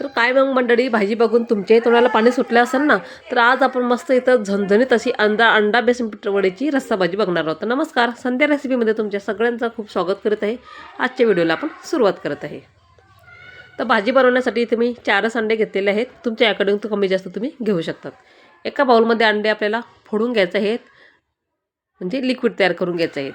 तर काय मग मंडळी भाजी बघून तुमच्याही तोंडाला पाणी सुटलं असेल ना तर आज आपण मस्त इथं झणझणीत अशी अंडा अंडा बेसन पिठ वडीची रस्सा भाजी बघणार आहोत. नमस्कार संध्या रेसिपीमध्ये तुमच्या सगळ्यांचं खूप स्वागत करत आहे. आजच्या व्हिडिओला आपण सुरुवात करत आहे. तर भाजी बनवण्यासाठी इथे मी चारच अंडे घेतलेले आहेत. तुमच्या अकॉर्डिंग तर कमी जास्त तुम्ही घेऊ शकतात. एका बाउलमध्ये अंडे आपल्याला फोडून घ्यायचे आहेत. म्हणजे लिक्विड तयार करून घ्यायचे आहेत.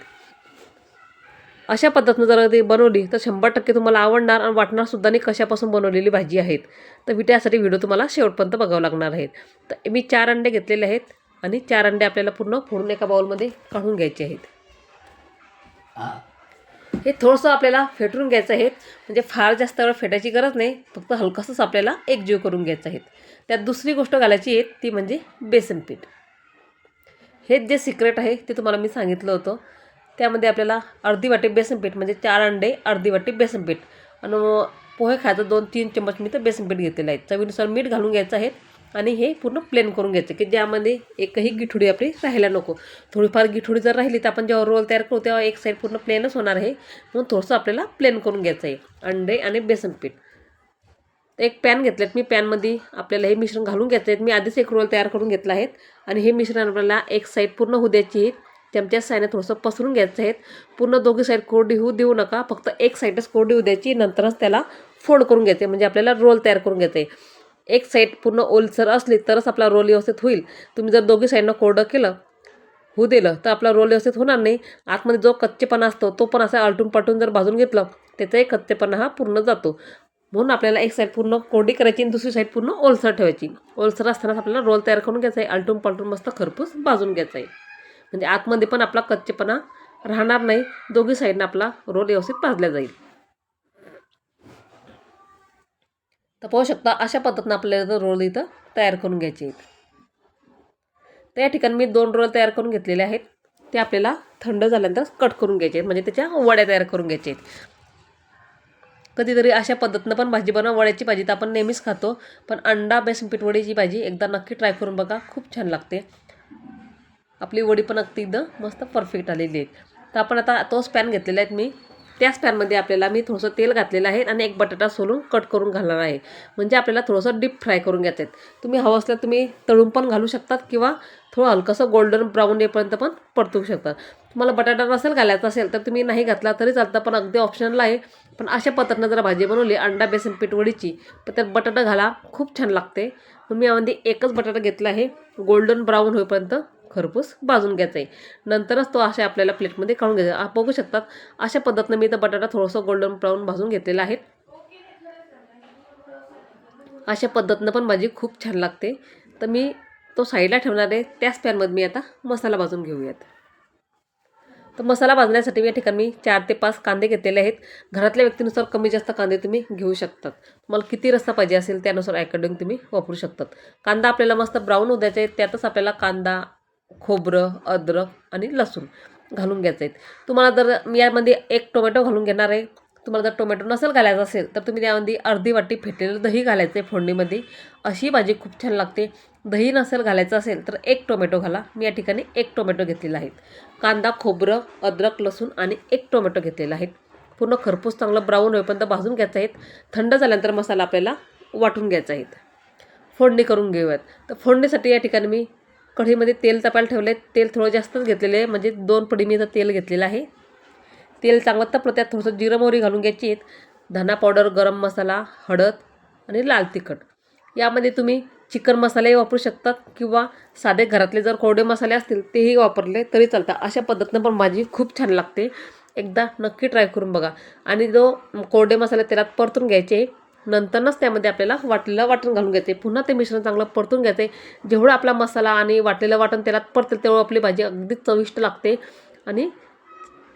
अशा पद्धतीनं जर ती बनवली तर शंभर टक्के तुम्हाला आवडणार आणि वाटणार सुद्धा नाही कशापासून बनवलेली भाजी आहेत. तर मी त्यासाठी व्हिडिओ तुम्हाला शेवटपर्यंत बघावं लागणार आहेत. तर मी चार अंडे घेतलेले आहेत आणि चार अंडे आपल्याला पूर्ण फोडून एका बाउलमध्ये काढून घ्यायचे आहेत. हे. थोडंसं आपल्याला फेटून घ्यायचं आहे. म्हणजे फार जास्त वेळ फेटायची गरज नाही. फक्त हलकंसंच आपल्याला एकजीव करून घ्यायचं आहे. त्यात दुसरी गोष्ट घालायची आहे ती म्हणजे बेसन पीठ. हे जे सिक्रेट आहे ते तुम्हाला मी सांगितलं होतं. त्यामध्ये आपल्याला अर्धी वाटी बेसनपीठ म्हणजे चार अंडे अर्धी वाटी बेसनपीठ आणि पोहे खायचं दोन तीन चम्मच मी तर बेसनपीठ घेतलेलं आहे. चवीनुसार मीठ घालून घ्यायचं आहे आणि हे पूर्ण प्लेन करून घ्यायचं की ज्यामध्ये एकही गिठुडी आपली राहायला नको. थोडीफार गिठुडी जर राहिली तर आपण जेव्हा रोल तयार करू तेव्हा एक साईड पूर्ण प्लेनच होणार आहे. म्हणून थोडंसं आपल्याला प्लेन करून घ्यायचं आहे. अंडे आणि बेसनपीठ एक पॅन घेतलेत मी. पॅनमध्ये आपल्याला हे मिश्रण घालून घ्यायचं आहे. मी आधीच एक रोल तयार करून घेतला आहे. आणि हे मिश्रण आपल्याला एक साईड पूर्ण होऊ द्यायची आहे. चमच्या साईडने थोडंसं पसरून घ्यायचं आहे. पूर्ण दोघी साईड कोरडी होऊ देऊ नका. फक्त एक साईडच कोरडी होऊ द्यायची. नंतरच त्याला फोल्ड करून घ्यायचे म्हणजे आपल्याला रोल तयार करून घ्यायचं आहे. एक साईड पूर्ण ओलसर असली तरच आपला रोल व्यवस्थित होईल. तुम्ही जर दोघी साईडनं कोरडं केलं होऊ दिलं तर आपला रोल व्यवस्थित होणार नाही. आतमध्ये जो कच्चेपणा असतो तो पण असा आलटून पालटून जर भाजून घेतलं त्याचाही कच्चेपणा हा पूर्ण जातो. म्हणून आपल्याला एक साईड पूर्ण कोरडी करायची आणि दुसरी साईड पूर्ण ओलसर ठेवायची. ओलसर असतानाच आपल्याला रोल तयार करून घ्यायचा आहे. आलटून पालटून मस्त खरपूस भाजून घ्यायचा आहे. म्हणजे आतमध्ये पण आपला कच्चेपणा राहणार नाही. दोघी साईडनं आपला रोल व्यवस्थित भाजला जाईल. तर पाहू शकता अशा पद्धतीनं आपल्याला रोल इथं तयार करून घ्यायचे आहेत. तर या ठिकाणी मी दोन रोल तयार करून घेतलेले आहेत. ते आपल्याला थंड झाल्यानंतर कट करून घ्यायचे आहेत. म्हणजे त्याच्या वड्या तयार करून घ्यायचे आहेत. कधीतरी अशा पद्धतीनं पण भाजी बनवा. वड्याची भाजी तर आपण नेहमीच खातो. पण अंडा बेसन पीठ वडीची भाजी एकदा नक्की ट्राय करून बघा. खूप छान लागते. आपली वडी पण अगदी एकदम मस्त परफेक्ट आलेली आहे तर आपण आता तोच पॅन घेतलेला आहे मी. त्याच पॅनमध्ये आपल्याला मी थोडंसं तेल घातलेलं आहे आणि एक बटाटा सोलून कट करून घालणार आहे. म्हणजे आपल्याला थोडंसं डीप फ्राय करून घ्यायचं आहे तुम्ही हवं असलं तुम्ही तळून पण घालू शकतात किंवा थोडं हलकंसं गोल्डन ब्राऊन येपर्यंत पण परतू शकतात. तुम्हाला बटाटा नसेल घालायचा असेल तर तुम्ही नाही घातला तरी चालतं पण अगदी ऑप्शनला आहे. पण अशा पद्धतीनं जर भाजी बनवली अंडा बेसन पीठ वडीची तर त्यात बटाटा घाला खूप छान लागते. म्हणून मी यामध्ये एकच बटाटा घेतला आहे गोल्डन ब्राऊन होईपर्यंत खरपूस भाजून घ्यायचा आहे. नंतरच तो अशा आपल्याला प्लेटमध्ये काढून घ्यायचा आप बघू शकतात अशा पद्धतीनं मी तर बटाटा थोडंसं गोल्डन ब्राऊन भाजून घेतलेला आहे. अशा पद्धतीनं पण भाजी खूप छान लागते. तर मी तो साईडला ठेवणार आहे. त्याच पॅनमध्ये मी आता मसाला भाजून घेऊयात. तर मसाला भाजण्यासाठी मी या ठिकाणी मी चार ते पाच कांदे घेतलेले आहेत. घरातल्या व्यक्तीनुसार कमी जास्त कांदे तुम्ही घेऊ शकतात. तुम्हाला किती रस्ता पाहिजे असेल त्यानुसार अकॉर्डिंग तुम्ही वापरू शकतात. कांदा आपल्याला मस्त ब्राऊन होऊ द्यायचा आहे. त्यातच आपल्याला कांदा खोबरं अद्रक आणि लसूण घालून घ्यायचं आहे तुम्हाला जर मी यामध्ये एक टोमॅटो घालून घेणार आहे तुम्हाला जर टोमॅटो नसेल घालायचा असेल तर तुम्ही त्यामध्ये अर्धी वाटी फेटलेलं दही घालायचं आहे फोडणीमध्ये. अशी भाजी खूप छान लागते. दही नसेल घालायचं असेल तर एक टोमॅटो घाला. मी या ठिकाणी एक टोमॅटो घेतलेला आहे. कांदा खोबरं अद्रक लसूण आणि एक टोमॅटो घेतलेला आहे. पूर्ण खरपूस चांगलं ब्राऊन होईपर्यंत भाजून घ्यायचं आहेत. थंड झाल्यानंतर मसाला आपल्याला वाटून घ्यायचा आहे फोडणी करून घेऊयात. तर फोडणीसाठी या ठिकाणी मी कढईमध्ये तेल तापायला ठेवलं आहे तेल थोडं जास्तच घेतलेलं आहे. म्हणजे दोन पडी मी तेल घेतलेलं आहे. तेल चांगलं तापलं त्यात थोडंसं जिरं मोहरी घालून घ्यायची आहेत. धना पावडर गरम मसाला हळद आणि लाल तिखट. यामध्ये तुम्ही चिकन मसालेही वापरू शकतात किंवा साधे घरातले जर कोरडे मसाले असतील तेही वापरले तरी चालतात अशा पद्धतीनं पण भाजी खूप छान लागते. एकदा नक्की ट्राय करून बघा. आणि जो कोरडे मसाले तेलात परतून घ्यायचे नंतरच त्यामध्ये आपल्याला वाटलेलं वाटण घालून घ्यायचे पुन्हा ते मिश्रण चांगलं परतून घ्यायचे जेवढं आपला मसाला आणि वाटलेलं वाटण तेलात परतेल तेवढं आपली भाजी अगदी चविष्ट लागते आणि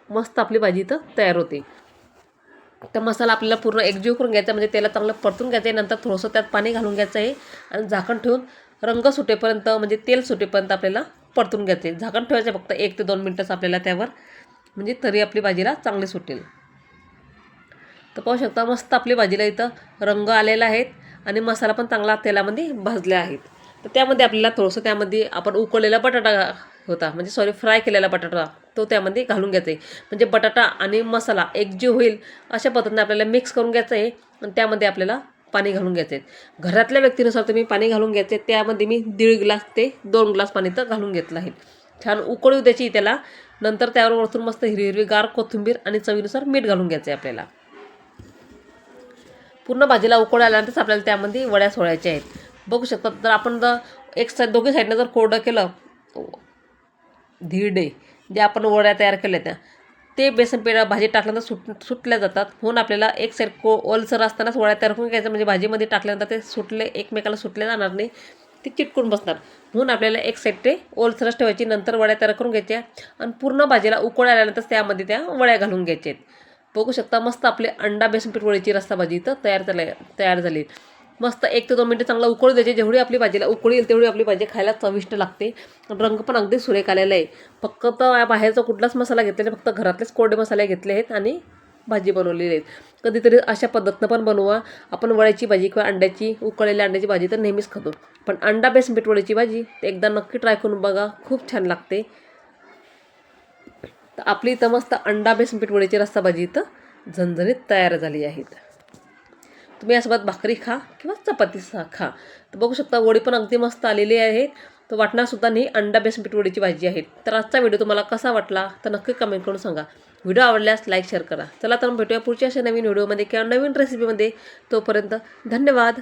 मस्त आपली भाजी इथं तयार होते. तर मसाला आपल्याला पूर्ण एकजीव करून घ्यायचा म्हणजे त्याला चांगलं परतून घ्यायचं आहे नंतर थोडंसं त्यात पाणी घालून घ्यायचं आहे आणि झाकण ठेवून रंग सुटेपर्यंत म्हणजे तेल सुटेपर्यंत आपल्याला परतून घ्यायचं आहे झाकण ठेवायचं फक्त एक ते दोन मिनटंच आपल्याला त्यावर म्हणजे तरी आपली भाजीला चांगली सुटेल. तर पाहू शकता मस्त आपली भाजीला इथं रंग आलेला आहेत आणि मसाला पण चांगला तेलामध्ये भाजले आहेत. तर त्यामध्ये आपल्याला थोडंसं त्यामध्ये आपण उकळलेला बटाटा होता म्हणजे सॉरी फ्राय केलेला बटाटा तो त्यामध्ये घालून घ्यायचा आहे. म्हणजे बटाटा आणि मसाला एकजीव होईल अशा पद्धतीने आपल्याला मिक्स करून घ्यायचं आहे आणि त्यामध्ये आपल्याला पाणी घालून घ्यायचे आहेत घरातल्या व्यक्तीनुसार तुम्ही पाणी घालून घ्यायचे त्यामध्ये मी दीड ग्लास ते दोन ग्लास पाणी तर घालून घेतलं आहे. छान उकळू द्यायची त्याला. नंतर त्यावर वरतून मस्त हिरवी हिरवी गार कोथिंबीर आणि चवीनुसार मीठ घालून घ्यायचं आहे आपल्याला. पूर्ण भाजीला उकळ आल्यानंतरच आपल्याला त्यामध्ये वड्या सोडायच्या आहेत. बघू शकता तर आपण जर एक साईड दोघी साईडनं जर कोरडं केलं धिरडे जे आपण वड्या तयार केल्या त्या ते बेसन पेढा भाजी टाकल्यानंतर सुट सुटल्या जातात. म्हणून आपल्याला एक साईड को ओलसर असतानाच वड्या तयार करून घ्यायचं म्हणजे भाजीमध्ये टाकल्यानंतर ते सुटले एकमेकाला सुटले जाणार नाही ते चिटकून बसणार. म्हणून आपल्याला एक साईड ते ओलसरच ठेवायची नंतर वड्या तयार करून घ्यायच्या आणि पूर्ण भाजीला उकळ आल्यानंतर त्यामध्ये त्या वड्या घालून घ्यायच्या आहेत. बघू शकता मस्त आपले अंडा बेसन पीठ रस्सा भाजी इथं तयार झाला तयार झाली. मस्त एक ते दोन मिनटं चांगला उकळू द्यायचे जेवढी आपली भाजीला उकळी येईल तेवढी आपली भाजी खायला चविष्ट लागते. रंग पण अगदी सुरेख आलेला आहे. फक्त बाहेरचा कुठलाच मसाला घेतलेला फक्त घरातलेच कोरडे मसाले घेतले आहेत आणि भाजी बनवलेली आहेत. कधीतरी अशा पद्धतीनं पण बनवा. आपण वड्याची भाजी किंवा अंड्याची उकळलेल्या अंड्याची भाजी तर नेहमीच खातो. पण अंडा बेसन पीठ वड्याची भाजी एकदा नक्की ट्राय करून बघा खूप छान लागते. तर आपली इथं मस्त अंडा बेसन पीठ वडीची रस्सा भाजी इथं झणझणीत तयार झाली आहेत. तुम्ही यासोबत भाकरी खा किंवा चपाती सा खा. तर बघू शकता वडी पण अगदी मस्त आलेली आहे तर वाटणारसुद्धा नाही अंडा बेसन पीठ वडीची भाजी आहे तर आजचा व्हिडिओ तुम्हाला कसा वाटला तर नक्की कमेंट करून सांगा. व्हिडिओ आवडल्यास लाईक शेअर करा. चला तर भेटूया पुढच्या अशा नवीन व्हिडिओमध्ये किंवा नवीन रेसिपीमध्ये तोपर्यंत धन्यवाद.